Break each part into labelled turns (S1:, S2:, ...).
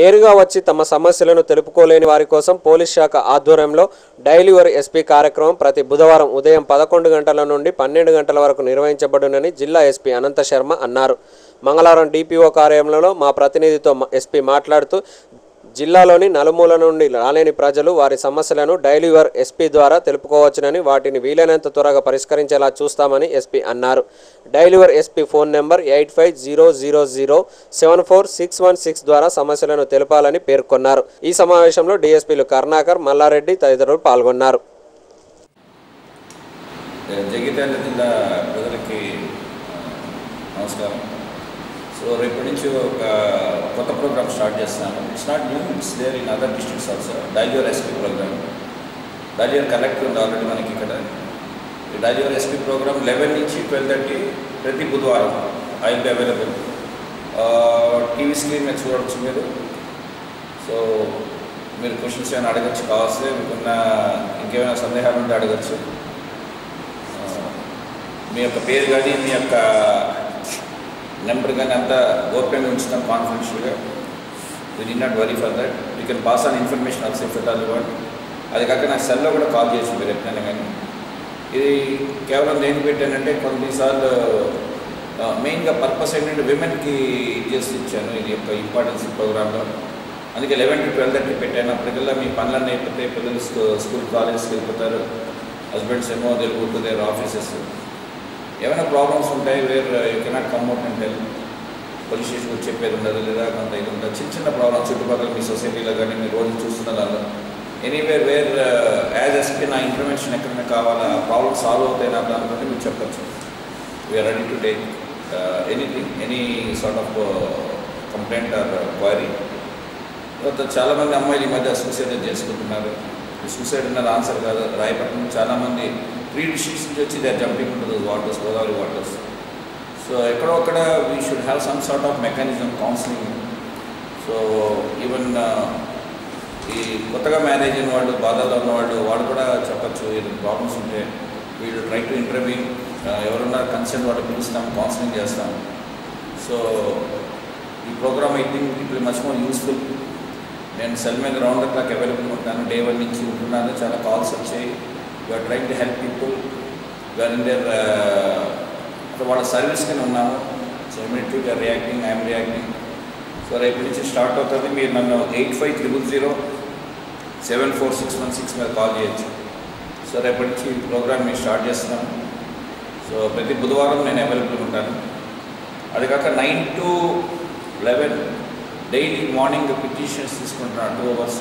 S1: నేరుగా వచ్చి తమ సమస్యలను తెలుపుకోలేని వారి కోసం పోలీస్ శాఖ ఆధ్వర్యంలో డైలీవర్ ఎస్పీ కార్యక్రమం ప్రతి బుధవారం ఉదయం పదకొండు గంటల నుండి పన్నెండు గంటల వరకు నిర్వహించబడునని జిల్లా ఎస్పీ అనంత శర్మ అన్నారు. మంగళవారం డిపిఓ కార్యాలయంలో మా ప్రతినిధితో ఎస్పీ మాట్లాడుతూ జిల్లాలోని నలుమూల నుండి రాలేని ప్రజలు వారి సమస్యలను డైలీవర్ ఎస్పీ ద్వారా తెలుపుకోవచ్చునని వాటిని వీలైనంత త్వరగా పరిష్కరించేలా చూస్తామని ఎస్పీ అన్నారు. Dial your SP phone number eight five zero zero zero seven four six one six ద్వారా సమస్యలను తెలపాలని పేర్కొన్నారు. ఈ సమావేశంలో డీఎస్పీలు కర్ణాకర్ మల్లారెడ్డి తదితరులు పాల్గొన్నారు.
S2: జగిత్యాల జిల్లా ప్రజలకి నమస్కారం. సో రేపటి నుంచి ఒక కొత్త ప్రోగ్రామ్ స్టార్ట్ చేస్తున్నాను. It's not new it's there in other districts also dial your SP program dial your collector ఉంది ఆల్రెడీ మనకి ఇక్కడ. ఈ dial your SP program eleven నుంచి ట్వెల్వ్ థర్టీ ప్రతి బుధవారం I be available TV screen మీద చూడవచ్చు మీరు. సో మీరు క్వశ్చన్స్ ఏమైనా అడగచ్చు కావాల్సి మీకున్న ఇంకేమైనా సందేహాలు ఉంటే అడగచ్చు. మీ యొక్క పేరు కానీ మీ యొక్క నెంబర్ కానీ అంతా గోప్యంగా ఉంచుతాం కాన్ఫిడెన్షియల్గా you do not worry for that you can pass on information also if at all what అది కాక నాకు సెల్లో కూడా కాల్ చేసి మీరు ఎప్పుడైనా కానీ. ఇది కేవలం దేనికి పెట్టానంటే కొన్నిసార్లు మెయిన్గా పర్పస్ ఏంటంటే విమెన్కి చేసి ఇచ్చాను. ఇది యొక్క ఇంపార్టెన్స్ ప్రోగ్రాంలో అందుకే లెవెన్ టు ట్వెల్వ్ థర్టీ పెట్టాను. అప్పటికల్లా మీ పనులన్నీ అయిపోతే పిల్లలు స్కూల్ కాలేజ్కి వెళ్ళిపోతారు. హస్బెండ్స్ ఏమో వెళ్ళిపోతుంది దేర్ ఆఫీసెస్ ఏమైనా ప్రాబ్లమ్స్ ఉంటాయి where you cannot come at అంటే పోలీస్ స్టేషన్కి చెప్పేది ఉండదు లేదా కొంత ఇది ఉండదు? చిన్న చిన్న ప్రాబ్లమ్స్ చుట్టుపక్కల మీ సొసైటీలో కానీ మీరు రోజు చూస్తున్న దానిలో ఎనీవేర్ వేర్ యాజ్ ఎస్పీ నా ఇన్ఫర్మేషన్ ఎక్కడైనా కావాలా ప్రాబ్లమ్ సాల్వ్ అవుతాయి నా దాని గురించి మీరు చెప్పచ్చు. We are ready to take anything any sort of complaint or query తర్వాత చాలామంది అమ్మాయిలు ఈ మధ్య సూసైడ్ చేసుకుంటున్నారు. సూసైడ్ ఉన్నది ఆన్సర్ కాదు. రాయపట్నం చాలామంది త్రీ డిస్ట్రిక్ట్స్ నుంచి వచ్చి దే జంపింగ్ ఉంటుంది వాటర్స్ గోదావరి వాటర్స్ సో ఎక్కడో అక్కడ we should have some sort of mechanism counselling so even ఈ కొత్తగా మ్యారేజ్ అయిన వాళ్ళు బాధల్లో ఉన్నవాళ్ళు వాళ్ళు కూడా చెప్పచ్చు ఏదైనా ప్రాబ్లమ్స్ ఉంటే వీళ్ళు ట్రై టు ఇంటర్వ్యూ ఎవరన్నా కన్సర్న్ వాళ్ళు పిలుస్తాం కౌన్సిలింగ్ చేస్తాం. సో ఈ program I think it will much more useful నేను సెల్ మీద రౌండ్ క్లాక్ అవైలబుల్ ఉంటాను. డే వన్ నుంచి ఉంటున్నాను. చాలా కాల్స్ వచ్చాయి. You are trying to help people you are in there వాళ్ళ సర్వీస్ కింద ఉన్నాను so immediately you are reacting I'm reacting so రేపు నుంచి స్టార్ట్ అవుతుంది. మీరు నన్ను eight five triple zero seven four six one six మీద కాల్ చేయొచ్చు. సో రేపటి నుంచి ఈ ప్రోగ్రామ్ మేము స్టార్ట్ చేస్తున్నాను సో ప్రతి బుధవారం నేను అవైలబుల్ ఉంటాను. అది కాక nine to eleven daily morning petitions తీసుకుంటున్నాను టూ అవర్స్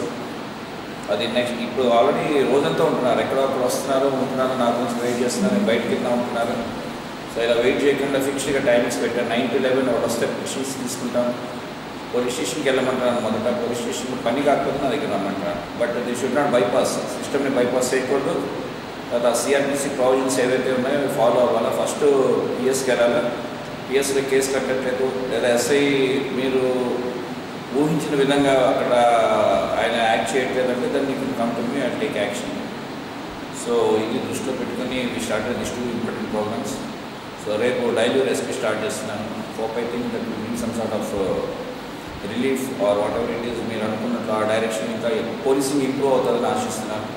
S2: అది నెక్స్ట్ ఇప్పుడు ఆల్రెడీ రోజంతా ఉంటున్నారు. ఎక్కడో అక్కడ వస్తున్నారు ఉంటున్నారు నా గురించి వెయిట్ చేస్తున్నారు బయటకి వెళ్తా ఉంటున్నారు సో ఇలా వెయిట్ చేయకుండా ఫిక్స్డ్గా టైమింగ్స్ పెట్టాను నైన్ టు లెవెన్ ఒకటి వస్తే పిటిషన్స్ తీసుకుంటాను పోలీస్ స్టేషన్కి వెళ్ళమంటున్నాను మొదట. పోలీస్ స్టేషన్ పని కాకపోతే నా దగ్గర రమ్మంటున్నాను but the should not bypass సిస్టమ్ని బైపాస్ చేయకూడదు. తర్వాత సిఆర్పిసి ప్రావిజన్స్ ఏవైతే ఉన్నాయో అవి ఫాలో అవ్వాలా. ఫస్ట్ పిఎస్కి వెళ్ళాలా. పిఎస్లో కేసు కట్టట్లేదు. లేదా ఎస్ఐ మీరు ఊహించిన విధంగా అక్కడ ఆయన యాక్ట్ చేయట్లేదంటే దాన్ని you come to me I take action so ఇది దృష్టిలో పెట్టుకొని we start this two important programs so రేపు డైలీ రెసిపీ స్టార్ట్ చేస్తున్నాను. Hope I think that mean some sort of relief or whatever it is మీరు అనుకున్నట్లు ఆ direction ఇంకా policing improve అవుతుందని ఆశిస్తున్నాను.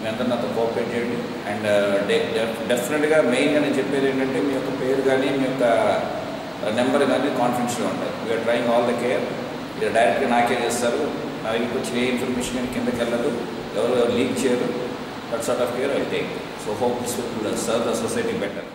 S2: మీ అందరూ నాతో కోఆపరేట్ చేయండి. అండ్ డెఫినెట్గా మెయిన్గా నేను చెప్పేది ఏంటంటే మీ యొక్క పేరు కానీ మీ యొక్క నెంబర్ కానీ కాన్ఫిడెన్షియల్ ఉంటుంది we are trying all the care మీరు డైరెక్ట్గా నాకే చేస్తారు. నా దగ్గరికి వచ్చిన ఏ ఇన్ఫర్మేషన్ నేను కిందకి వెళ్ళదు. ఎవరు లీక్ చేయరు. That sort of care I take so hope this will serve the society better